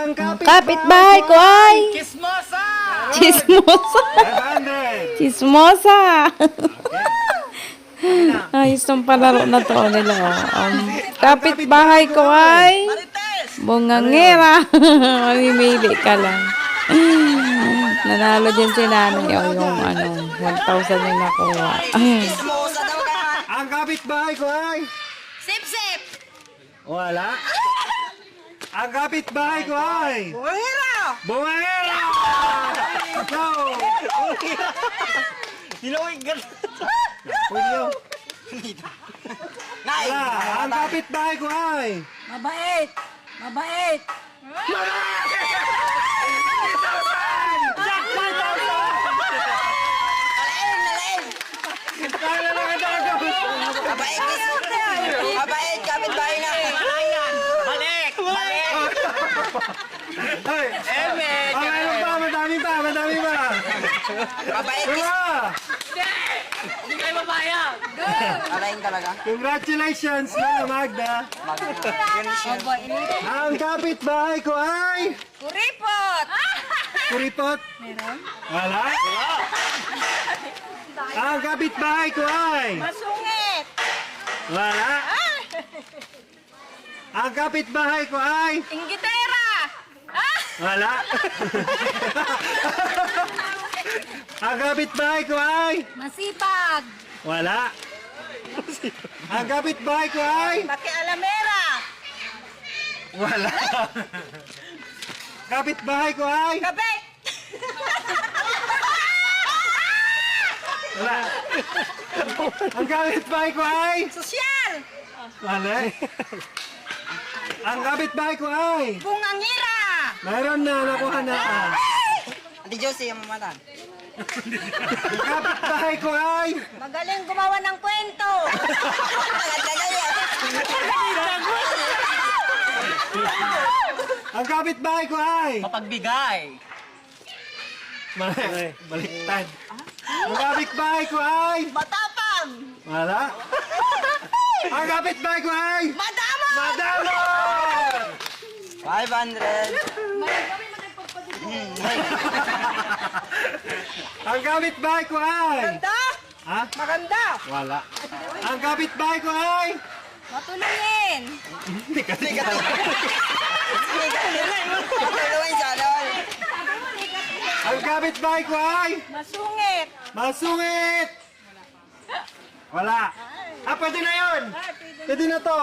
Ang Kapitbahay ko ay Kismosa! chismosa. 500. Chismosa. Ayos tong palaro na to nila. Um, kapitbahay ko ay Marites! bungangera. Mamimili ka lang. Nanalo din si nanay o yung ano, 1,000 yung nakuha. Kismosa daw ka! Ang kapitbahay ko ay Sip-sip! wala. Ang kapitbahay ko ay Bungangera! bumangera. Go! Hilawig gan! Pwede yun. Nay! Wala. Ang kapitbahay ko ay Mabait! Mabait! Nalain! Nalain! Kaya lang ang dagat. Mabait! kis- Mabait! Kapit bahay na! Balik! Balik! Ay, Eme! ang meron pa, madami pa, madami pa. Mabait! Diba? Alain talaga. Congratulations, Mama Magda. Ang kapitbahay ko ay Kuripot! kuripot. Wala. Ang kapitbahay ko ay Masungit! wala. Ang kapitbahay ko ay Inggitera! Wala. Ang kapitbahay ko ay Masipag! wala. Ang kapitbahay ko ay Pakialamera! wala. Kapitbahay ko ay Kabit! wala. Ang kapitbahay ko ay Sosyal! wala. Ang kapitbahay ko ay Bungangira! Mayroon na, nakuha na. Ah. Ate Josie, ang mamatan. Kapitbahay ko ay Magaling gumawa ng kwento! Ang kapitbahay ko ay Mapagbigay. Mali, baliktad. Ang kapitbahay ko ay Matapang! wala. Ang kapitbahay ko ay Madama! madamo. 500. Ang kapitbahay ko ay Maganda! ha? Maganda! Wala. Ang kapitbahay ko ay Matulungin! hindi siya. Ang kapitbahay ko ay Masungit! masungit. Wala. Ah, pwede na yun. Pwede na to.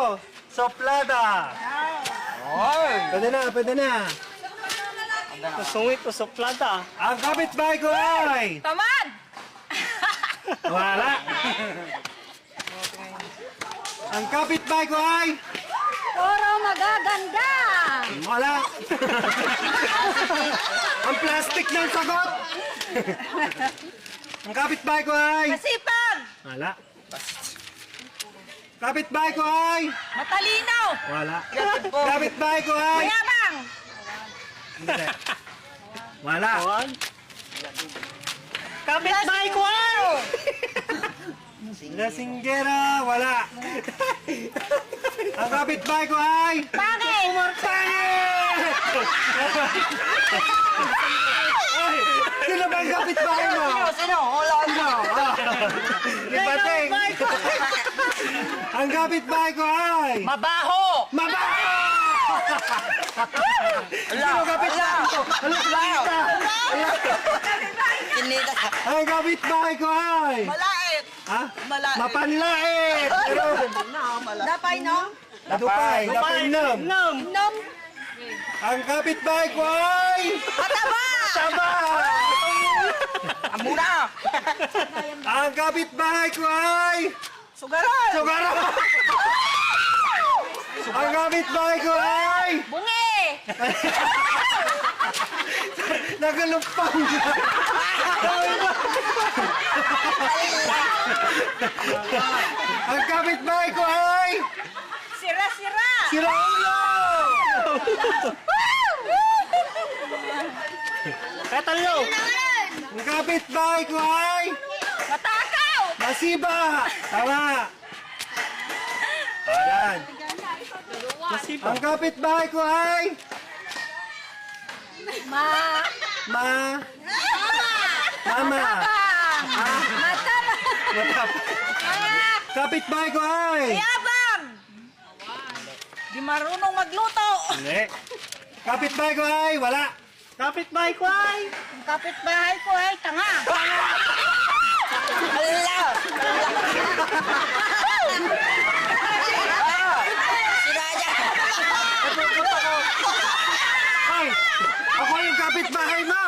Soplada. Oy! Pwede na, pwede na. Sungit ko sa plata. Ang kapitbahay ko ay Tamad! Wala. Ang kapitbahay ko ay Puro magaganda! wala. Ang plastic ng sagot. Ang kapitbahay ko ay Masipag! wala. Kapitbahay ko ay Matalino! wala. Kapitbahay ko ay Mayabang! Wala. Kapit-bahay ko ay! Lasinggera, wala. Ang kapitbahay ko ay Pangit! Ay, Sino ba ang kapitbahay mo? Sino? Sino? Wala? Ah, Lipating. Ang kapitbahay ko ay Mabaho! Mabaho! Wala! Sino kapitbahay ko? Ano Mabaho! Kinita. Ang kapitbahay ko ay Malait! Ha? Malait. Mapanlait! Pero, Dapay, no? Dupay, Dapay-nam. Nom! Ang kapitbahay ko ay Mataba! Taba! Ang mura! Ang kapitbahay ko ay Sugaran! Sugaro! Ang kapitbahay ko ay Bungi! Nagalumpang! Ang kapitbahay ko ay Sira-sira! Sira ulo! Katalo! Ang kapitbahay ko ay Matakaw! Masiba! Tama! Ayan. Ang kapitbahay ko ay Ma. Ma. Mama. Bang. Mata. Matap. Kapitbahay ko ay. Yabang. Di marunong magluto. Hindi. Kapitbahay ko ay. Wala. Kapitbahay ko ay. Ang kapitbahay ko ay tanga. Ala! Sinaya! Ay! Ako yung kapitbahay mo!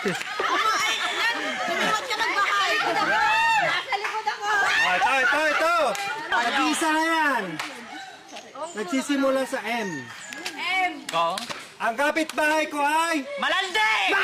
Tumiwat ka magbahay. Nasa likod ako. Oh, ito, ito, ito! Nag-iisa na yan! Nagsisimula sa M. Ko? Ang kapitbahay ko ay... Malandi!